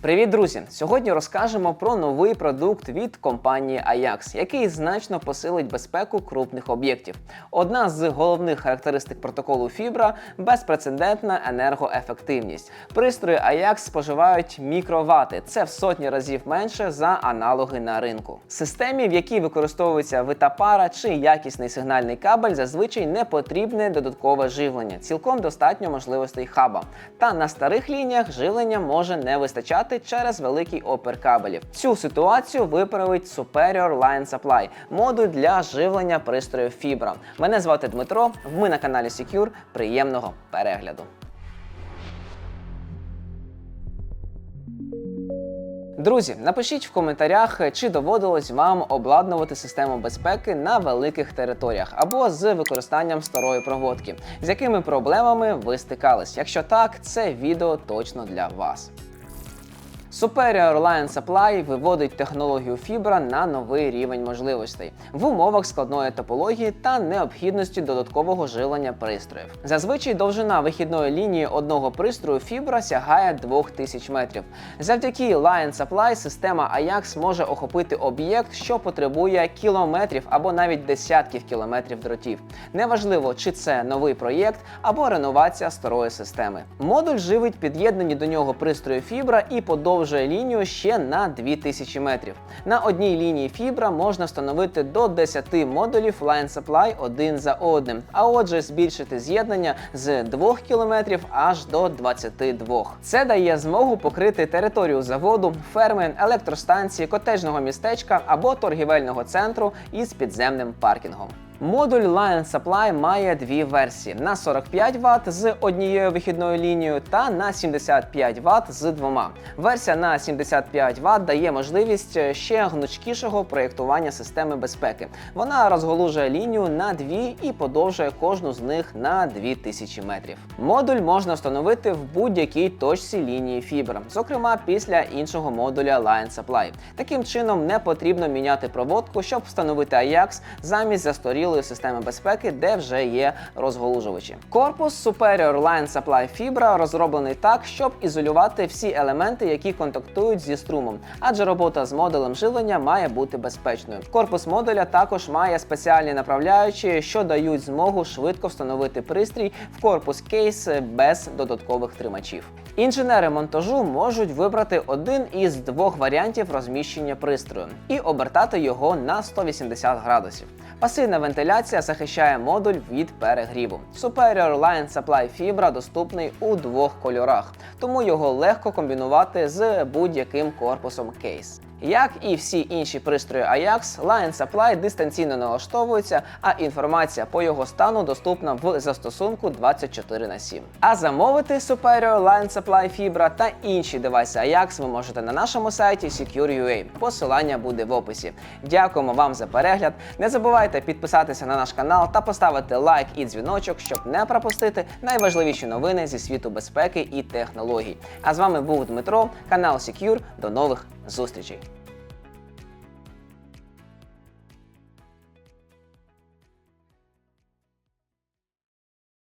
Привіт, друзі! Сьогодні розкажемо про новий продукт від компанії Ajax, який значно посилить безпеку крупних об'єктів. Одна з головних характеристик протоколу Fibra – безпрецедентна енергоефективність. Пристрої Ajax споживають мікровати. Це в сотні разів менше за аналоги на ринку. Системі, в якій використовується витапара чи якісний сигнальний кабель, зазвичай не потрібне додаткове живлення. Цілком достатньо можливостей хаба. Та на старих лініях живлення може не вистачати через великий опір кабелів. Цю ситуацію виправить Superior Line Supply – модуль для живлення пристроїв Fibra. Мене звати Дмитро. Ви на каналі Secure. Приємного перегляду. Друзі, напишіть в коментарях, чи доводилось вам обладнувати систему безпеки на великих територіях або з використанням старої проводки, з якими проблемами ви стикались. Якщо так, це відео точно для вас. Superior Line Supply виводить технологію Fibra на новий рівень можливостей в умовах складної топології та необхідності додаткового живлення пристроїв. Зазвичай довжина вихідної лінії одного пристрою Fibra сягає 2000 метрів. Завдяки Line Supply система Ajax може охопити об'єкт, що потребує кілометрів або навіть десятків кілометрів дротів. Неважливо, чи це новий проєкт або реновація старої системи. Модуль живить під'єднані до нього пристрої Fibra і подовжує лінію ще на 2000 метрів. На одній лінії Fibra можна встановити до 10 модулів Line Supply один за одним, а отже, збільшити з'єднання з 2 км аж до 22. Це дає змогу покрити територію заводу, ферми, електростанції, котежного містечка або торгівельного центру із підземним паркінгом. Модуль Line Supply має дві версії: на 45 Вт з однією вихідною лінією та на 75 Вт з двома. Версія на 75 Вт дає можливість ще гнучкішого проєктування системи безпеки. Вона розголужує лінію на дві і подовжує кожну з них на 2000 метрів. Модуль можна встановити в будь-якій точці лінії Fibra, зокрема після іншого модуля Line Supply. Таким чином не потрібно міняти проводку, щоб встановити Ajax замість застарілої системи безпеки, де вже є розголужувачі. Корпус Superior Line Supply Fibra розроблений так, щоб ізолювати всі елементи, які контактують зі струмом, адже робота з модулем живлення має бути безпечною. Корпус модуля також має спеціальні направляючі, що дають змогу швидко встановити пристрій в корпус кейс без додаткових тримачів. Інженери монтажу можуть вибрати один із двох варіантів розміщення пристрою і обертати його на 180 градусів. Пасивна вентиляція захищає модуль від перегріву. Superior Line Supply Fibra доступний у двох кольорах, тому його легко комбінувати з будь-яким корпусом кейс. Як і всі інші пристрої Ajax, Line Supply дистанційно налаштовується, а інформація по його стану доступна в застосунку 24 на 7. А замовити Superior Line Supply Fibra та інші девайси Ajax ви можете на нашому сайті Secure.ua. Посилання буде в описі. Дякуємо вам за перегляд. Не забувайте підписатися на наш канал та поставити лайк і дзвіночок, щоб не пропустити найважливіші новини зі світу безпеки і технологій. А з вами був Дмитро, канал Secure. До нових зустрічей.